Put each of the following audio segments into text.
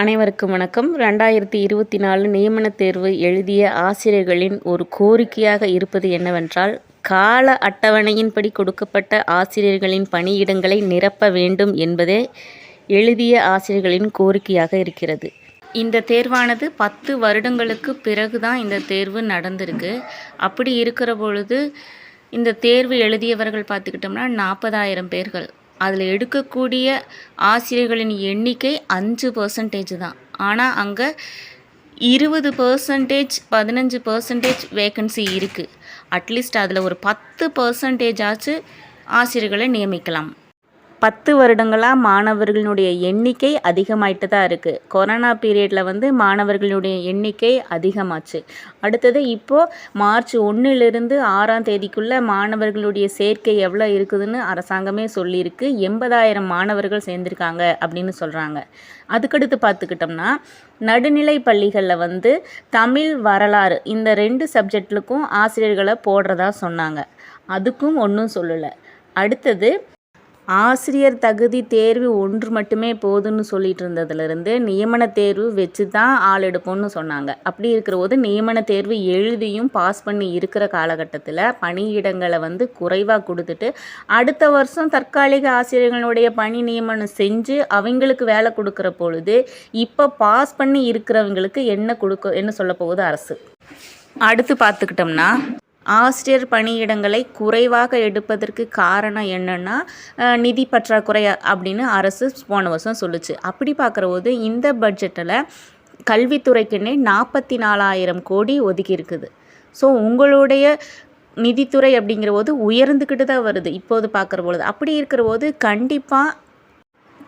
அனைவருக்கும் வணக்கம். ரெண்டாயிரத்தி இருபத்தி நாலு நியமனத் தேர்வு எழுதிய ஆசிரியர்களின் ஒரு கோரிக்கையாக இருப்பது என்னவென்றால் கால அட்டவணையின்படி கொடுக்கப்பட்ட ஆசிரியர்களின் பணியிடங்களை நிரப்ப வேண்டும் என்பதே எழுதிய ஆசிரியர்களின் கோரிக்கையாக இருக்கிறது. இந்த தேர்வானது பத்து வருடங்களுக்கு பிறகு தான் இந்த தேர்வு நடந்திருக்கு. அப்படி இருக்கிற பொழுது இந்த தேர்வு எழுதியவர்கள் பார்த்துக்கிட்டோம்னா நாற்பதாயிரம் பேர்கள். அதில் எடுக்கக்கூடிய ஆசிரியர்களின் எண்ணிக்கை அஞ்சு பர்சன்டேஜ் தான். ஆனால் அங்கே இருபது பர்சன்டேஜ் பதினஞ்சு பர்சன்டேஜ் வேக்கன்சி இருக்குது அட்லீஸ்ட் அதில் ஒரு பத்து பர்சன்டேஜ் ஆச்சு ஆசிரியர்களை நியமிக்கலாம். பத்து வருடங்களாக மாணவர்களுடைய எண்ணிக்கை அதிகமாயிட்டு தான் இருக்குது கொரோனா பீரியடில் வந்து மாணவர்களுடைய எண்ணிக்கை அதிகமாச்சு. அடுத்தது இப்போது மார்ச் ஒன்றிலிருந்து ஆறாம் தேதிக்குள்ளே மாணவர்களுடைய சேர்க்கை எவ்வளோ இருக்குதுன்னு அரசாங்கமே சொல்லியிருக்கு. எண்பதாயிரம் மாணவர்கள் சேர்ந்துருக்காங்க அப்படின்னு சொல்கிறாங்க அதுக்கடுத்து பார்த்துக்கிட்டோம்னா நடுநிலை பள்ளிகளில் வந்து தமிழ் வரலாறு இந்த ரெண்டு சப்ஜெக்டுக்கும் ஆசிரியர்களை போடுறதா சொன்னாங்க. அதுக்கும் ஒன்றும் சொல்லலை. அடுத்தது ஆசிரியர் தகுதி தேர்வு ஒன்று மட்டுமே போதுன்னு சொல்லிட்டு இருந்ததுலேருந்து நியமன தேர்வு வச்சு தான் ஆள் எடுப்போம்னு சொன்னாங்க. அப்படி இருக்கிற போது நியமன தேர்வு எழுதியும் பாஸ் பண்ணி இருக்கிற காலகட்டத்தில் பணியிடங்களை வந்து குறைவாக கொடுத்துட்டு அடுத்த வருஷம் தற்காலிக ஆசிரியர்களுடைய பணி நியமனம் செஞ்சு அவங்களுக்கு வேலை கொடுக்குற பொழுது இப்போ பாஸ் பண்ணி இருக்கிறவங்களுக்கு என்ன கொடுக்க என்ன சொல்ல போகுது அரசு? அடுத்து பார்த்துக்கிட்டோம்னா ஆசிரியர் பணியிடங்களை குறைவாக எடுப்பதற்கு காரணம் என்னென்னா நிதி பற்றாக்குறை அப்படின்னு அரசு போன வருஷம் சொல்லுச்சு. அப்படி பார்க்குற இந்த பட்ஜெட்டில் கல்வித்துறைக்குன்னே நாற்பத்தி நாலாயிரம் கோடி ஒதுக்கி இருக்குது. ஸோ உங்களுடைய நிதித்துறை அப்படிங்கிற போது உயர்ந்துக்கிட்டு தான் வருது. இப்போது பார்க்குற பொழுது அப்படி இருக்கிற போது கண்டிப்பாக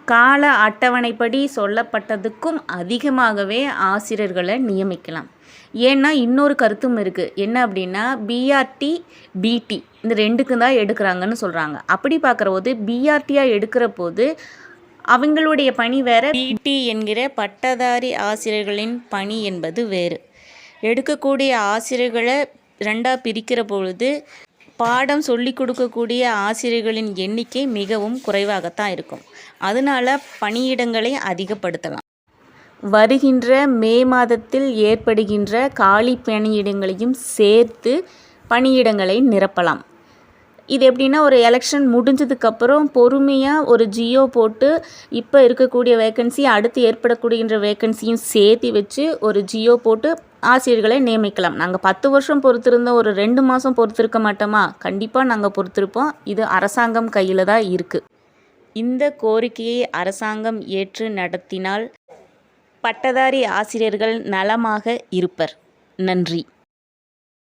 கால அட்டவணைப்படி சொல்லப்பட்டதுக்கும் அதிகமாகவே ஆசிரியர்களை நியமிக்கலாம். ஏன்னா இன்னொரு கருத்தும் இருக்குது என்ன அப்படின்னா பிஆர்டி பிடி இந்த ரெண்டுக்கும் தான் எடுக்கிறாங்கன்னு சொல்கிறாங்க அப்படி பார்க்குற போது பிஆர்டியாக எடுக்கிற போது அவங்களுடைய பணி வேறு பிடி என்கிற பட்டதாரி ஆசிரியர்களின் பணி என்பது வேறு. எடுக்கக்கூடிய ஆசிரியர்களை ரெண்டாக பிரிக்கிற பொழுது பாடம் சொல்லி கொடுக்கக்கூடிய ஆசிரியர்களின் எண்ணிக்கை மிகவும் குறைவாகத்தான் இருக்கும். அதனால் பணியிடங்களை அதிகப்படுத்தலாம். வருகின்ற மே மாதத்தில் ஏற்படுகின்ற காலி பணியிடங்களையும் சேர்த்து பணியிடங்களை நிரப்பலாம். இது எப்படின்னா ஒரு எலெக்ஷன் முடிஞ்சதுக்கப்புறம் பொறுமையாக ஒரு ஜியோ போட்டு இப்போ இருக்கக்கூடிய வேக்கன்சி அடுத்து ஏற்படக்கூடியன்ற வேக்கன்சியும் சேர்த்து வச்சு ஒரு ஜியோ போட்டு ஆசிரியர்களை நியமிக்கலாம். நாங்கள் பத்து வருஷம் பொறுத்திருந்தோம். ஒரு ரெண்டு மாதம் பொறுத்திருக்க மாட்டோமா? கண்டிப்பாக நாங்கள் பொறுத்திருப்போம். இது அரசாங்கம் கையில் தான் இருக்குது இந்த கோரிக்கையை அரசாங்கம் ஏற்று நடத்தினால் பட்டதாரி ஆசிரியர்கள் நலமாக இருப்பர். நன்றி.